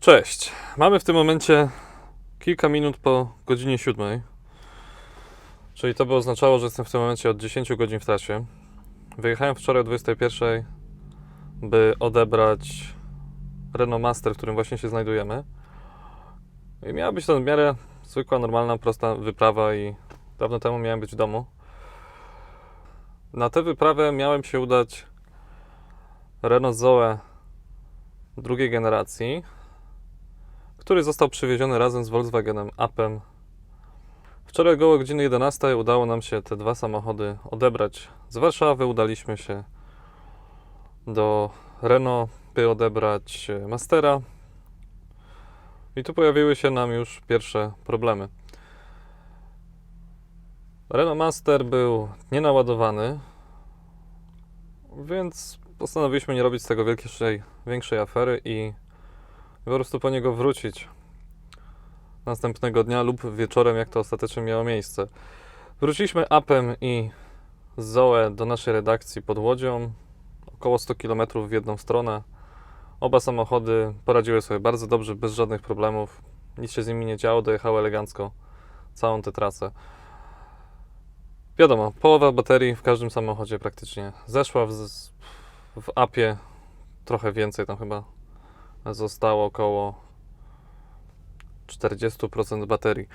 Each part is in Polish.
Cześć. Mamy w tym momencie kilka minut po godzinie siódmej. Czyli to by oznaczało, że jestem w tym momencie od 10 godzin w trasie. Wyjechałem wczoraj o 21, by odebrać Renault Master, w którym właśnie się znajdujemy. I miała być to w miarę zwykła, normalna, prosta wyprawa i dawno temu miałem być w domu. Na tę wyprawę miałem się udać Renault Zoe drugiej generacji, który został przywieziony razem z Volkswagenem Upem. Wczoraj około godziny 11 udało nam się te dwa samochody odebrać z Warszawy. Udaliśmy się do Renault, by odebrać e, Mastera. I tu pojawiły się nam już pierwsze problemy. Renault Master był nienaładowany, więc postanowiliśmy nie robić z tego wielkiej, większej afery i po prostu po niego wrócić następnego dnia lub wieczorem, jak to ostatecznie miało miejsce. Wróciliśmy apem i Zoe do naszej redakcji pod Łodzią, około 100 km w jedną stronę. Oba samochody poradziły sobie bardzo dobrze, bez żadnych problemów. Nic się z nimi nie działo, dojechały elegancko całą tę trasę. Wiadomo, połowa baterii w każdym samochodzie praktycznie zeszła w, w apie, trochę więcej, tam chyba zostało około 40% baterii.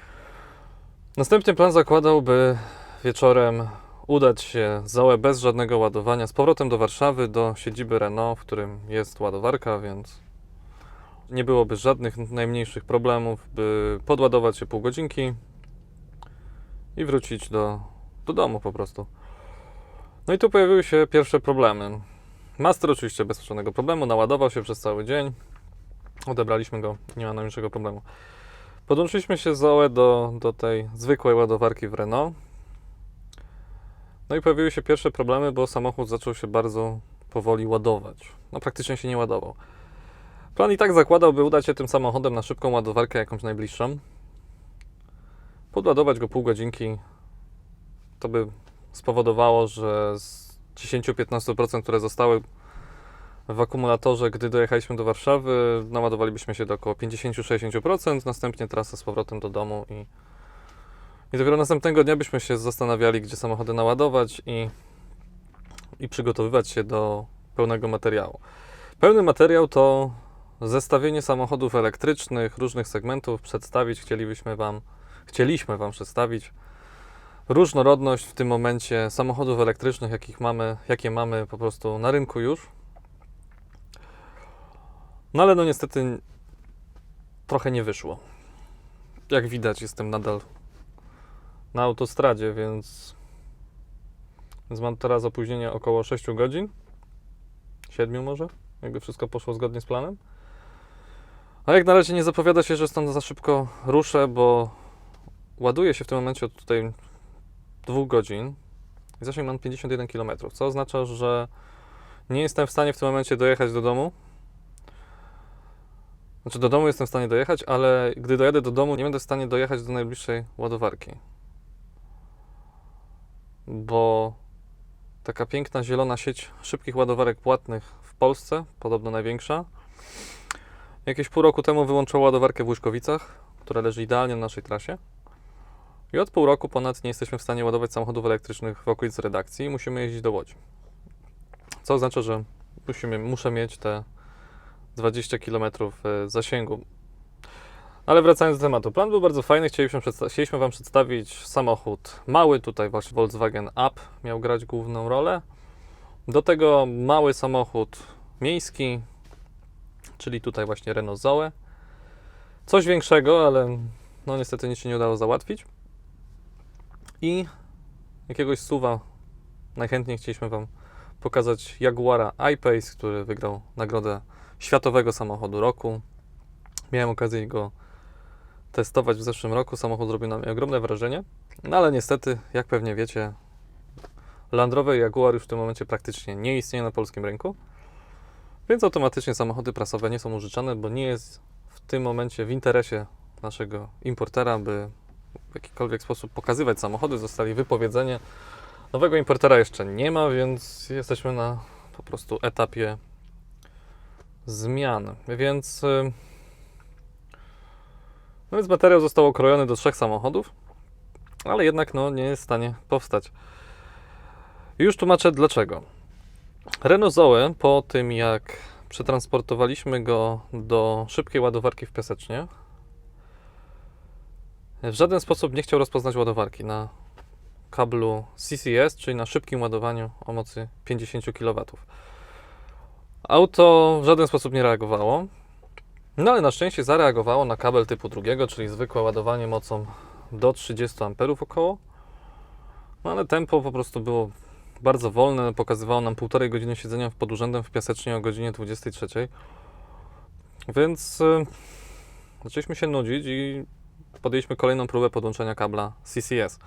Następnie plan zakładał, by wieczorem udać się Zoe bez żadnego ładowania z powrotem do Warszawy, do siedziby Renault, w którym jest ładowarka, więc nie byłoby żadnych najmniejszych problemów, by podładować się pół godzinki i wrócić do, do domu po prostu. No i tu pojawiły się pierwsze problemy. Master oczywiście bez żadnego problemu, naładował się przez cały dzień. Odebraliśmy go, nie ma najmniejszego problemu. Podłączyliśmy się z Zoe do, do tej zwykłej ładowarki w Renault. No i pojawiły się pierwsze problemy, bo samochód zaczął się bardzo powoli ładować. No praktycznie się nie ładował. Plan i tak zakładał, by udać się tym samochodem na szybką ładowarkę jakąś najbliższą. Podładować go pół godzinki. To by spowodowało, że z 10-15%, które zostały w akumulatorze, gdy dojechaliśmy do Warszawy, naładowalibyśmy się do około 50-60%, następnie trasa z powrotem do domu i, i dopiero następnego dnia byśmy się zastanawiali, gdzie samochody naładować i, i przygotowywać się do pełnego materiału. Pełny materiał to zestawienie samochodów elektrycznych, różnych segmentów przedstawić. Chcielibyśmy Wam, chcieliśmy Wam przedstawić różnorodność w tym momencie samochodów elektrycznych, jakich mamy, jakie mamy po prostu na rynku już. No ale no niestety trochę nie wyszło. Jak widać, jestem nadal na autostradzie, więc, więc mam teraz opóźnienie około 6 godzin. 7 może, jakby wszystko poszło zgodnie z planem. A jak na razie nie zapowiada się, że stąd za szybko ruszę, bo ładuję się w tym momencie od tutaj dwóch godzin i zasięg mam 51 km, co oznacza, że nie jestem w stanie w tym momencie dojechać do domu. Znaczy do domu jestem w stanie dojechać, ale gdy dojadę do domu, nie będę w stanie dojechać do najbliższej ładowarki. Bo taka piękna zielona sieć szybkich ładowarek płatnych w Polsce, podobno największa, jakieś pół roku temu wyłączyła ładowarkę w Łyszkowicach, która leży idealnie na naszej trasie. I od pół roku ponad nie jesteśmy w stanie ładować samochodów elektrycznych w okolicy redakcji i musimy jeździć do Łodzi. Co oznacza, że musimy, muszę mieć te 20 km e, zasięgu. Ale wracając do tematu, plan był bardzo fajny. Chcieliśmy, chcieliśmy Wam przedstawić samochód mały, tutaj właśnie Volkswagen Up miał grać główną rolę. Do tego mały samochód miejski, czyli tutaj właśnie Renault Zoe. Coś większego, ale no niestety nic się nie udało załatwić. I jakiegoś suwa najchętniej chcieliśmy Wam pokazać Jaguara I-Pace, który wygrał nagrodę światowego samochodu roku. Miałem okazję go testować w zeszłym roku. Samochód zrobił na mnie ogromne wrażenie, no ale niestety, jak pewnie wiecie, Land Rover Jaguar już w tym momencie praktycznie nie istnieje na polskim rynku, więc automatycznie samochody prasowe nie są użyczane, bo nie jest w tym momencie w interesie naszego importera, by w jakikolwiek sposób pokazywać samochody. Zostali wypowiedzenie. Nowego importera jeszcze nie ma, więc jesteśmy na po prostu etapie zmian. Więc y, No więc materiał został okrojony do trzech samochodów, ale jednak no, nie jest w stanie powstać. Już tłumaczę dlaczego. Renault Zoe po tym jak przetransportowaliśmy go do szybkiej ładowarki w Piasecznie, w żaden sposób nie chciał rozpoznać ładowarki na kablu CCS, czyli na szybkim ładowaniu o mocy 50 kW. Auto w żaden sposób nie reagowało, no ale na szczęście zareagowało na kabel typu drugiego, czyli zwykłe ładowanie mocą do 30 A około. No ale tempo po prostu było bardzo wolne, pokazywało nam półtorej godziny siedzenia pod urzędem w Piasecznie o godzinie 23. Więc y, zaczęliśmy się nudzić i podjęliśmy kolejną próbę podłączenia kabla CCS.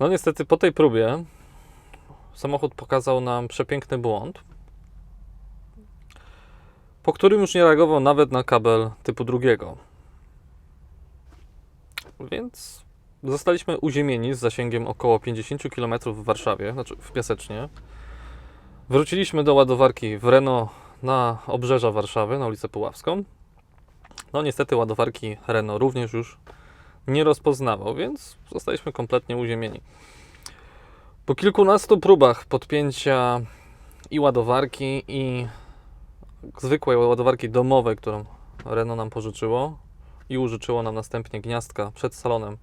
No niestety po tej próbie samochód pokazał nam przepiękny błąd, po którym już nie reagował nawet na kabel typu drugiego. Więc zostaliśmy uziemieni z zasięgiem około 50 km w Warszawie, znaczy w Piasecznie. Wróciliśmy do ładowarki w Renault na obrzeża Warszawy, na ulicę Puławską. No niestety ładowarki Renault również już nie rozpoznawał, więc zostaliśmy kompletnie uziemieni. Po kilkunastu próbach podpięcia i ładowarki, i zwykłej ładowarki domowej, którą Renault nam pożyczyło i użyczyło nam następnie gniazdka przed salonem,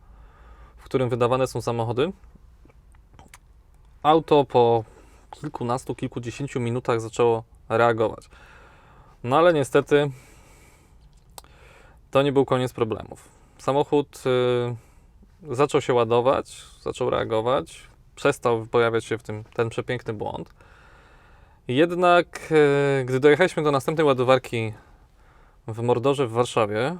w którym wydawane są samochody, auto po kilkunastu, kilkudziesięciu minutach zaczęło reagować. No ale niestety to nie był koniec problemów. Samochód y, zaczął się ładować, zaczął reagować, przestał pojawiać się w tym ten przepiękny błąd. Jednak, y, gdy dojechaliśmy do następnej ładowarki w Mordorze w Warszawie,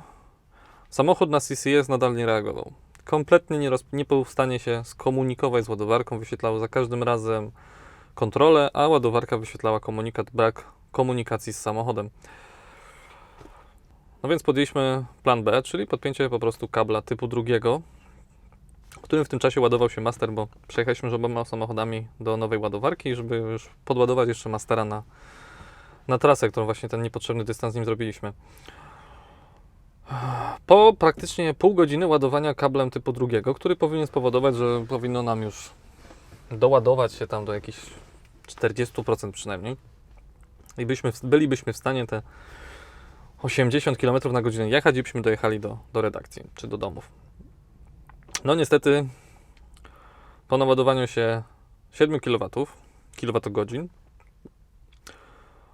samochód na CCS nadal nie reagował. Kompletnie nie, roz, nie był w stanie się skomunikować z ładowarką, wyświetlało za każdym razem kontrolę, a ładowarka wyświetlała komunikat brak komunikacji z samochodem. No więc podjęliśmy plan B, czyli podpięcie po prostu kabla typu drugiego, którym w tym czasie ładował się master, bo przejechaliśmy z oboma samochodami do nowej ładowarki, żeby już podładować jeszcze mastera na, na trasę, którą właśnie ten niepotrzebny dystans z nim zrobiliśmy. Po praktycznie pół godziny ładowania kablem typu drugiego, który powinien spowodować, że powinno nam już doładować się tam do jakichś 40% przynajmniej i byśmy, bylibyśmy w stanie te 80 km na godzinę jechać i byśmy dojechali do, do redakcji czy do domów. No niestety po naładowaniu się 7 kW, kWh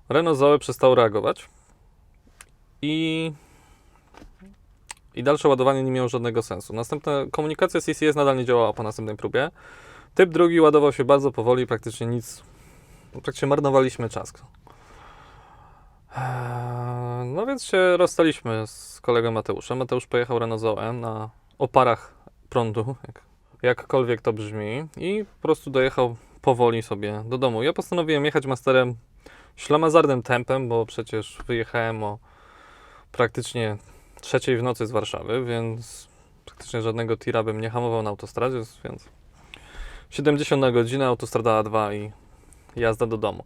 Renault Zoe przestał reagować i, i dalsze ładowanie nie miało żadnego sensu. Następna komunikacja CCS nadal nie działała po następnej próbie. Typ drugi ładował się bardzo powoli, praktycznie nic, praktycznie marnowaliśmy czas. Eee, No więc się rozstaliśmy z kolegą Mateuszem. Mateusz pojechał Renault Zoe na oparach prądu, jak, jakkolwiek to brzmi, i po prostu dojechał powoli sobie do domu. Ja postanowiłem jechać masterem ślamazarnym tempem, bo przecież wyjechałem o praktycznie trzeciej w nocy z Warszawy, więc praktycznie żadnego tira bym nie hamował na autostradzie, więc 70 na godzinę, autostrada A2 i jazda do domu.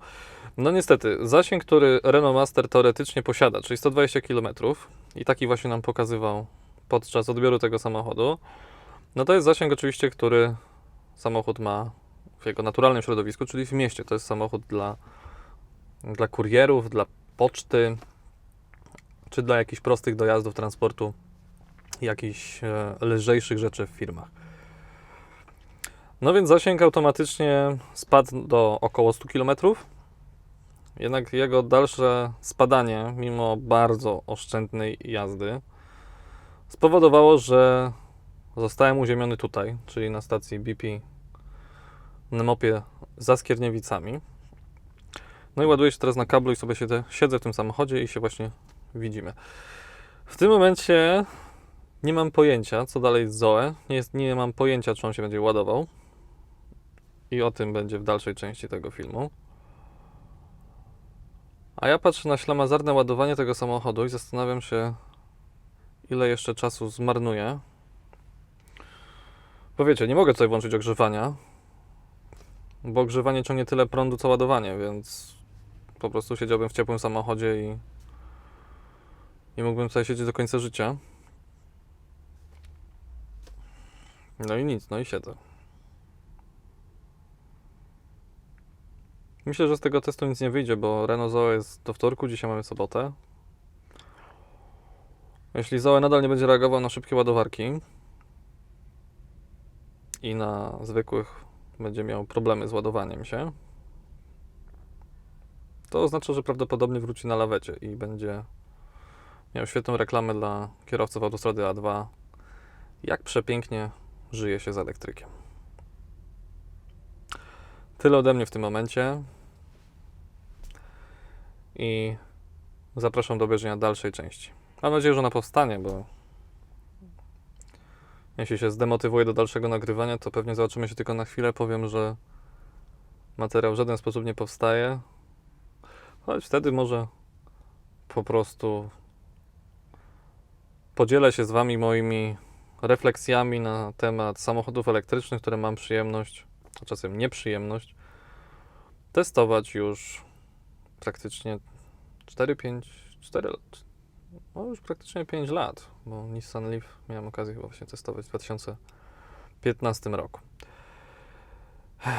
No niestety, zasięg, który Renault Master teoretycznie posiada, czyli 120 km i taki właśnie nam pokazywał podczas odbioru tego samochodu, no to jest zasięg oczywiście, który samochód ma w jego naturalnym środowisku, czyli w mieście. To jest samochód dla, dla kurierów, dla poczty, czy dla jakichś prostych dojazdów transportu jakichś e, lżejszych rzeczy w firmach. No więc zasięg automatycznie spadł do około 100 km. Jednak jego dalsze spadanie, mimo bardzo oszczędnej jazdy, spowodowało, że zostałem uziemiony tutaj, czyli na stacji BP na mopie za Skierniewicami. No i ładuję się teraz na kablu i sobie siedzę, siedzę w tym samochodzie i się właśnie widzimy. W tym momencie nie mam pojęcia, co dalej z Zoe. Nie, jest, nie mam pojęcia, czy on się będzie ładował. I o tym będzie w dalszej części tego filmu. A ja patrzę na ślamazarne ładowanie tego samochodu i zastanawiam się, ile jeszcze czasu zmarnuję. Bo wiecie, nie mogę sobie włączyć ogrzewania, bo ogrzewanie ciągnie tyle prądu co ładowanie, więc po prostu siedziałbym w ciepłym samochodzie i, i mógłbym tutaj siedzieć do końca życia. No i nic, no i siedzę. Myślę, że z tego testu nic nie wyjdzie, bo Renault Zoe jest do wtorku, dzisiaj mamy sobotę. Jeśli Zoe nadal nie będzie reagował na szybkie ładowarki, i na zwykłych będzie miał problemy z ładowaniem się, to oznacza, że prawdopodobnie wróci na lawecie i będzie miał świetną reklamę dla kierowców autostrady A2, jak przepięknie żyje się z elektrykiem. Tyle ode mnie w tym momencie. I zapraszam do obejrzenia dalszej części. Mam nadzieję, że ona powstanie, bo jeśli się zdemotywuję do dalszego nagrywania, to pewnie zobaczymy się tylko na chwilę. Powiem, że materiał w żaden sposób nie powstaje. Choć wtedy może po prostu podzielę się z Wami moimi refleksjami na temat samochodów elektrycznych, które mam przyjemność, a czasem nieprzyjemność, testować już praktycznie 4-5, 4 lat. No już praktycznie 5 lat, bo Nissan Leaf miałem okazję chyba właśnie testować w 2015 roku.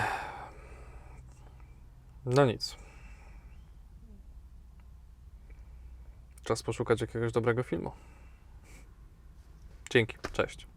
No nic. Czas poszukać jakiegoś dobrego filmu. Dzięki, cześć.